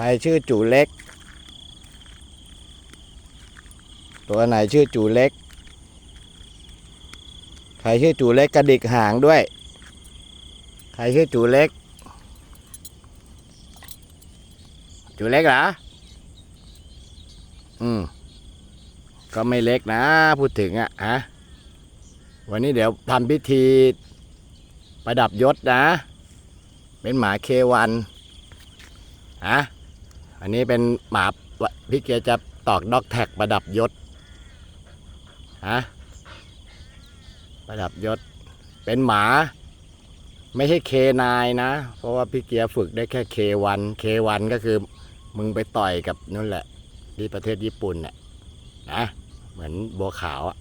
ใครชื่อจูเล็ก ตัวไหนชื่อจูเล็ก ใครชื่อจูเล็กกระดิกหางด้วย ใครชื่อจูเล็ก จูเล็กเหรอ อืม ก็ไม่เล็กนะ พูดถึงอะฮะวันนี้เดี๋ยวทำพิธีประดับยศนะ เป็นหมาเควันฮะ อันนี้เป็นหมาพี่เกียร์จะตอกด็อกแท็กประดับยศฮะประดับยศ เป็นหมา ไม่ใช่เคนายนะ เพราะว่าพี่เกียร์ฝึกได้แค่เควันเควันก็คือ มึงไปต่อยกับนั่นแหละ ที่ประเทศญี่ปุ่นน่ะนะเหมือนบัวขาวอะ